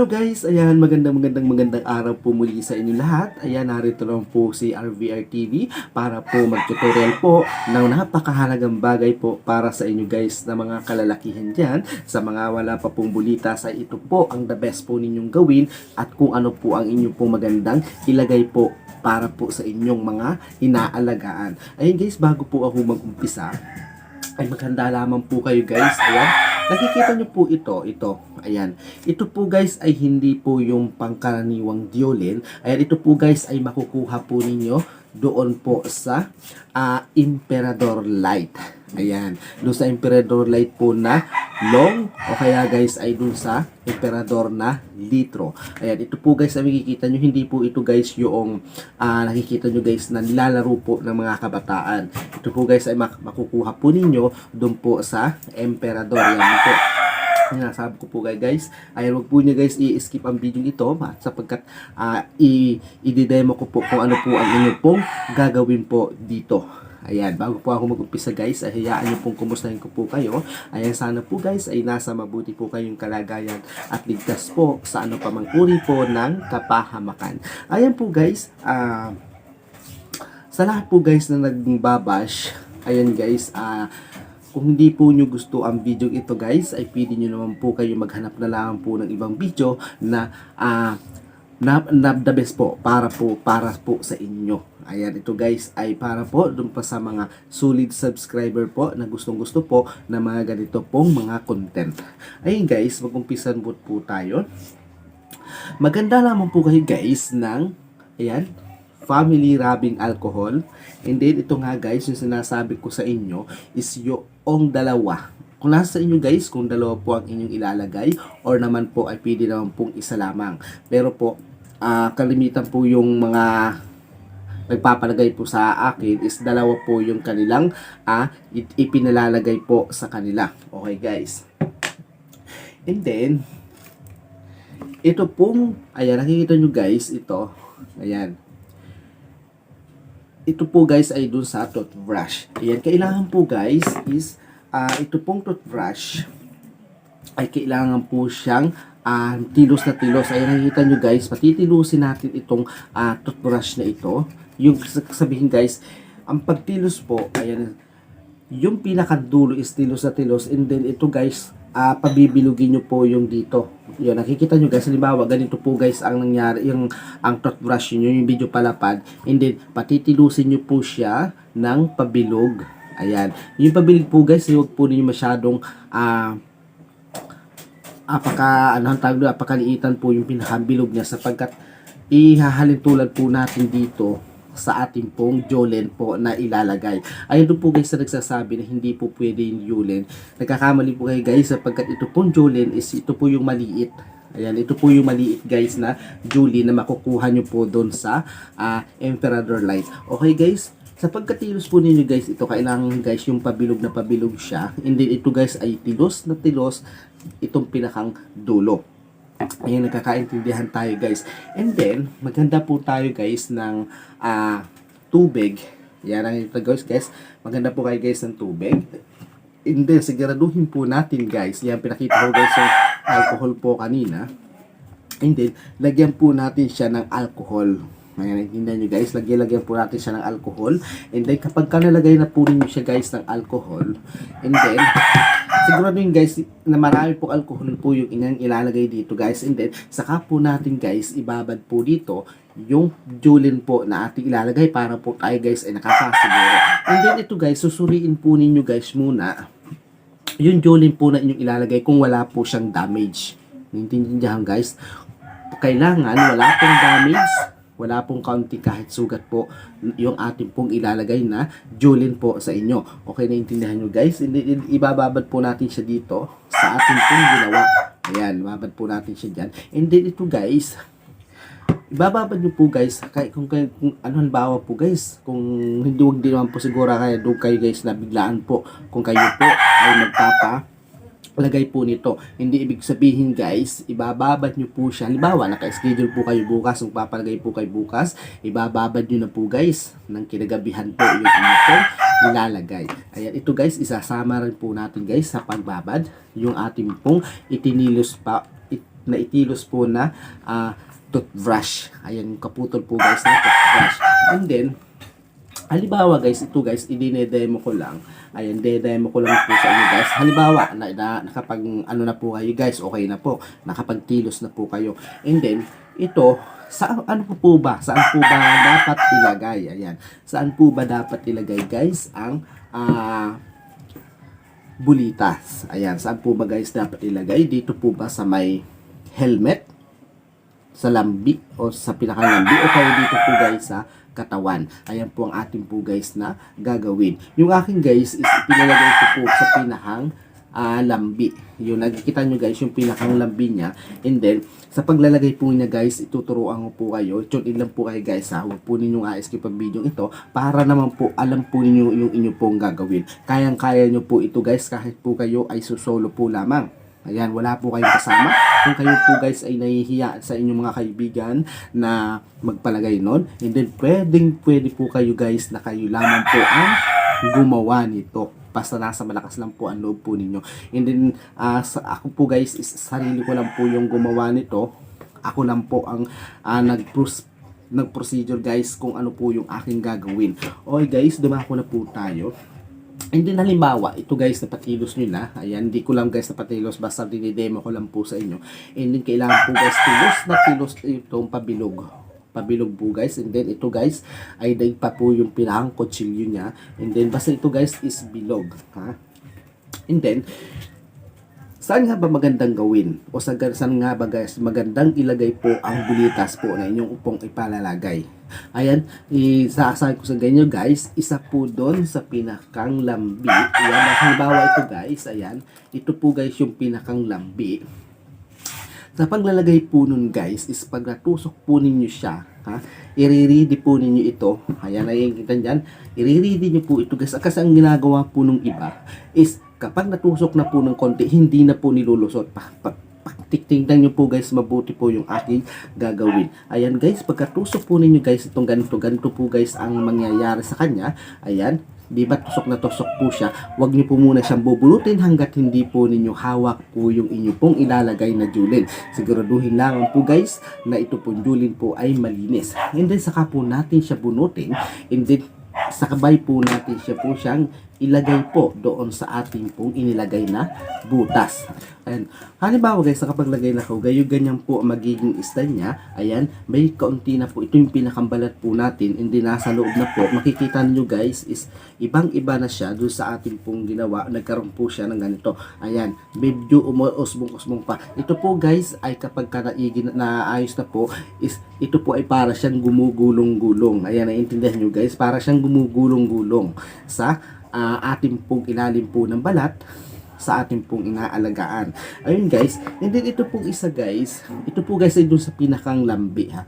Hello guys, ayan, magandang magandang magandang araw po muli sa inyo lahat. Ayan, narito lang po si RVR TV para po mag-tutorial po ng napakahalagang bagay po para sa inyo guys na mga kalalakihan dyan. Sa mga wala pa pong bulita sa ito po ang the best po ninyong gawin at kung ano po ang inyong pong magandang ilagay po para po sa inyong mga inaalagaan. Ayan guys, bago po ako mag-umpisa, ay maganda lamang po kayo guys. Ayan. Nakikita nyo po ito, ito. Ayan. Ito po guys ay hindi po yung pangkaraniwang diolin. Ayan, ito po guys ay makukuha po ninyo doon po sa ah, Emperador Light. Ayan. Doon sa Emperador Light po na long o kaya guys ay doon sa Emperador na litro. Ayan. Ito po guys ay makikita nyo. Hindi po ito guys yung ah, nakikita nyo guys na nilalaro po ng mga kabataan. Ito po guys ay mak- makukuha po ninyo doon po sa Emperador. Yan po. Sinasabi ko po guys, ay wag po niyo guys i-skip ang video ito at sapagkat i- i-demo ko po kung ano po ang inyo pong gagawin po dito. Ayan, bago po ako mag-umpisa guys, ay hayaan niyo pong kumustahin ko po kayo. Ayan, sana po guys ay nasa mabuti po kayong kalagayan at ligtas po sa ano pa mang uri po ng kapahamakan. Ayan po guys, ah, sa lahat po guys na nagbabash, ayan guys, ah, kung hindi po nyo gusto ang video ito guys, ay pwede nyo naman po kayo maghanap na lang po ng ibang video na ah, na, na the best po para po para po sa inyo. Ayan, ito guys ay para po dun pa sa mga solid subscriber po na gustong gusto po na mga ganito pong mga content. Ayun guys, mag-umpisan po, po tayo. Maganda lamang po kayo guys ng ayan, family rubbing alcohol. And then ito nga guys, yung sinasabi ko sa inyo is yung dalawa. Kung nasa inyo guys, kung dalawa po ang inyong ilalagay or naman po ay pwede naman pong isa lamang. Pero po, ah, kalimitan po yung mga nagpapalagay po sa akin is dalawa po yung kanilang it- ipinalalagay po sa kanila. Okay guys. And then, ito pong, ayan, nakikita nyo guys, ito, ayan. Ito po guys ay dun sa toothbrush. Ayan, kailangan po guys is, ah, ito pong toothbrush, ay kailangan po siyang ah, tilos na tilos. Ayan, nakikita nyo guys, patitilusin natin itong ah, toothbrush na ito. Yung sabihin guys, ang pagtilos po, ayan, yung pinakadulo is tilos na tilos and then ito guys ah pabibilugin nyo po yung dito. Yun nakikita nyo guys halimbawa ganito po guys ang nangyari yung ang toothbrush nyo yung video palapad. And then patitilusin nyo po siya ng pabilog. Ayan. Yung pabilog po guys huwag po ninyo masyadong ah apaka ano ang tawag doon, apakaliitan po yung pinakabilog niya sapagkat ihahalin tulad po natin dito sa ating pong Jolen po na ilalagay. Ayun po guys na nagsasabi na hindi po pwede yung Jolen. Nagkakamali po kayo guys sapagkat ito pong Jolen is ito po yung maliit. Ayan, ito po yung maliit guys na Julie na makukuha nyo po doon sa ah, Emperador Light. Okay guys, sa pagkatilos po ninyo guys, ito kailangan guys yung pabilog na pabilog siya. And then ito guys ay tilos na tilos itong pinakang dulo. Ayan, nagkakaintindihan tayo guys. And then, maganda po tayo guys ng ah, tubig. Yan ang ito guys, guys. Maganda po kayo guys ng tubig. And then, siguraduhin po natin guys. Yan, pinakita ko guys yung alcohol po kanina. And then, lagyan po natin siya ng alcohol. Ayan, hindi nyo guys. Lagyan-lagyan po natin siya ng alcohol. And then, kapag ka nalagay na po ninyo siya guys ng alcohol, and then, siguraduhin guys na marami po alcohol po yung inyong ilalagay dito guys. And then, saka po natin guys, ibabad po dito yung julin po na ating ilalagay para po tayo guys ay nakakasiguro. And then, ito guys, susuriin po ninyo guys muna yung julin po na inyong ilalagay kung wala po siyang damage. Naintindihan guys? Kailangan wala pong damage, wala pong kaunti kahit sugat po yung ating pong ilalagay na julin po sa inyo. Okay, naintindihan nyo guys? Ibababad po natin siya dito sa ating pong ginawa. Ayan, babad po natin siya dyan. And then ito guys, ibababad nyo po guys kahit kung, kung, kung ano halimbawa po guys kung hindi wag din naman po siguro kaya doon kayo guys na biglaan po kung kayo po ay magpapa lagay po nito. Hindi ibig sabihin guys, ibababad nyo po siya. Halimbawa, naka-schedule po kayo bukas, magpapalagay po kayo bukas, ibababad nyo na po guys ng kinagabihan po inyo pong nilalagay. Ayan, ito guys, isasama rin po natin guys sa pagbabad yung ating pong itinilos pa it, na itilos po na ah, toothbrush. Ayan, kaputol po guys na toothbrush. And then, Halimbawa guys, ito guys, idinedemo ko lang. Ayan, dedemo ko lang po sa inyo guys. Halimbawa, na, na, nakapag ano na po kayo guys, okay na po. Nakapagtilos na po kayo. And then, ito, sa ano po po ba? Saan po ba dapat ilagay? Ayan. Saan po ba dapat ilagay guys ang ah bulitas? Ayan, saan po ba guys dapat ilagay? Dito po ba sa may helmet? Sa lambi o sa pinakalambi o kaya dito po guys sa katawan. Ayan po ang ating po guys na gagawin. Yung aking guys is pinalagay ko po sa pinahang ah, lambi. Yung nakikita nyo guys, yung pinakang lambi niya. And then, sa paglalagay po niya guys, ituturuan ko po kayo. Tune in lang po kayo guys ha. Huwag po ninyong a-skip ang video ito para naman po alam po ninyo yung inyo pong gagawin. Kayang-kaya nyo po ito guys kahit po kayo ay susolo po lamang. Ayan, wala po kayong kasama. Kung kayo po guys ay nahihiya sa inyong mga kaibigan na magpalagay nun, and then pwedeng pwede po kayo guys na kayo lamang po ang gumawa nito. Basta nasa malakas lang po ang loob po ninyo. And then, ah, sa, ako po guys, is, sarili ko lang po yung gumawa nito. Ako lang po ang nag-pros nag-procedure guys kung ano po yung aking gagawin. Okay guys, dumako na po tayo. And then halimbawa, ito guys, napatilos nyo na. Ayan, hindi ko lang guys napatilos, basta dinidemo ko lang po sa inyo. And then kailangan po guys, tilos na tilos itong pabilog. Pabilog po guys. And then ito guys, ay daig pa po yung pinakang kutsilyo niya. And then basta ito guys is bilog. Ha? And then, saan nga ba magandang gawin? O sa saan nga ba guys magandang ilagay po ang bulitas po na inyong upong ipalalagay? Ayan, isasabi ko sa ganyo guys, isa po doon sa pinakang lambi. Ayan, halimbawa ito guys, ayan, ito po guys yung pinakang lambi. Sa paglalagay po nun guys, is pag natusok po ninyo siya, ha, iriridi po ninyo ito. Ayan, nakikita dyan. Iriridi nyo po ito guys. Kasi ang ginagawa po nung iba is kapag natusok na po ng konti, hindi na po nilulusot. Pa, pa, pa, tingnan nyo po guys, mabuti po yung aking gagawin. Ayan guys, pagkatusok po ninyo guys, itong ganito, ganito po guys ang mangyayari sa kanya. Ayan, di ba tusok na tusok po siya, wag niyo po muna siyang bubulutin hanggat hindi po ninyo hawak po yung inyo pong ilalagay na julin. Siguraduhin lang po guys na ito pong julin po ay malinis. And then saka po natin siya bunutin and then sakabay po natin siya po siyang ilagay po doon sa ating pong inilagay na butas. Ayan. Halimbawa guys, kapag lagay na ko, gayo ganyan po magiging style niya. Ayan, may kaunti na po. Ito yung pinakambalat po natin. Hindi nasa loob na po. Makikita niyo guys is ibang iba na siya doon sa ating pong ginawa. Nagkaroon po siya ng ganito. Ayan, medyo umusbong-usbong pa. Ito po guys ay kapag ka naigin, naayos na po is ito po ay para siyang gumugulong-gulong. Ayan, naiintindihan niyo guys. Para siyang gumugulong-gulong sa ah, ating pong ilalim po ng balat sa ating pong inaalagaan. Ayun guys, and then ito pong isa guys, ito po guys ay dun sa pinakang lambi ha.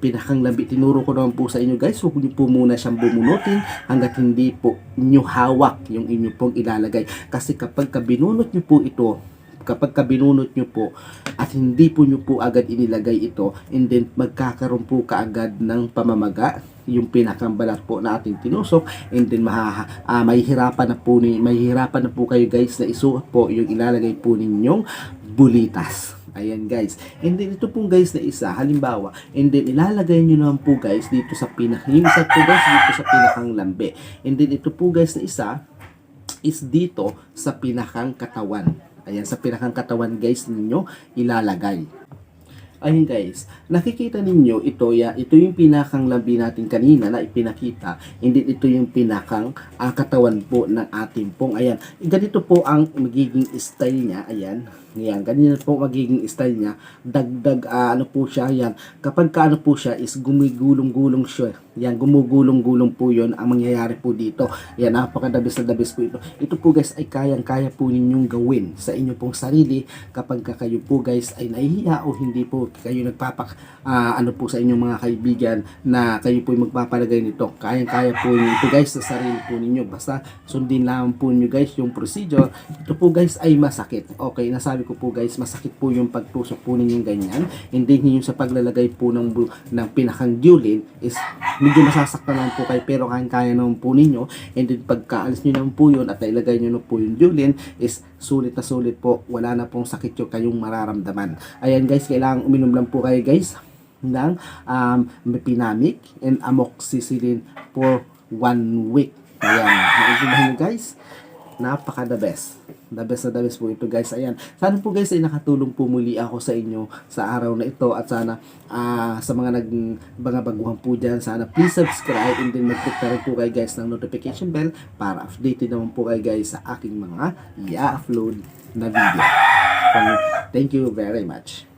Pinakang lambi, tinuro ko naman po sa inyo guys, huwag niyo po muna siyang bumunutin hanggat hindi po niyo hawak yung inyo pong ilalagay. Kasi kapag kabinunot niyo po ito, kapag kabinunot nyo po at hindi po nyo po agad inilagay ito and then magkakaroon po kaagad ng pamamaga yung pinakang balat po na ating tinusok and then mahaha, ah, mahihirapan na po ni mahihirapan na po kayo guys na isuot po yung ilalagay po ninyong bulitas Ayan guys. And then ito pong guys na isa, halimbawa, and then ilalagay nyo naman po guys dito sa pinak, yung isa po guys dito sa pinakang lambe. And then ito po guys na isa, is dito sa pinakang katawan. Ayan, sa pinakang katawan guys ninyo ilalagay. Ayun guys, nakikita ninyo ito ya, ito yung pinakang lambi natin kanina na ipinakita. Hindi ito yung pinakang ah, katawan po ng ating pong. Ayan, ganito po ang magiging style niya. Ayan, yan, ganyan po magiging style niya. Dagdag ah, ano po siya, yan. Kapag ka ano po siya is gumigulong-gulong siya. Yan, gumugulong-gulong po yon ang mangyayari po dito. Yan, napakadabis na dabis po ito. Ito po guys ay kayang-kaya po ninyong gawin sa inyo pong sarili kapag ka kayo po guys ay nahihiya o hindi po kayo nagpapak ah, ano po sa inyong mga kaibigan na kayo po ay magpapalagay nito. Kayang-kaya po niyo ito guys sa sarili po ninyo. Basta sundin lang po niyo guys yung procedure. Ito po guys ay masakit. Okay, nasabi ko po guys, masakit po yung pagtusok po ninyong ganyan. Hindi ninyo sa paglalagay po ng, ng pinakang julin is medyo masasaktan naman po kayo pero kaya-kaya naman po ninyo and then pagkaalis nyo naman po yun at nailagay nyo na po yung Julin is sulit na sulit po wala na pong sakit yung kayong mararamdaman ayan guys kailangan uminom lang po kayo guys ng um, Mepinamic and Amoxicillin for one week ayan naintindihan nyo guys napaka the best. The best na the best po ito guys. Ayan. Sana po guys ay nakatulong po muli ako sa inyo sa araw na ito at sana ah, sa mga nag mga baguhan po dyan sana please subscribe and then mag-click na rin po kayo guys ng notification bell para updated naman po kayo guys sa aking mga i-upload na video. Thank you very much.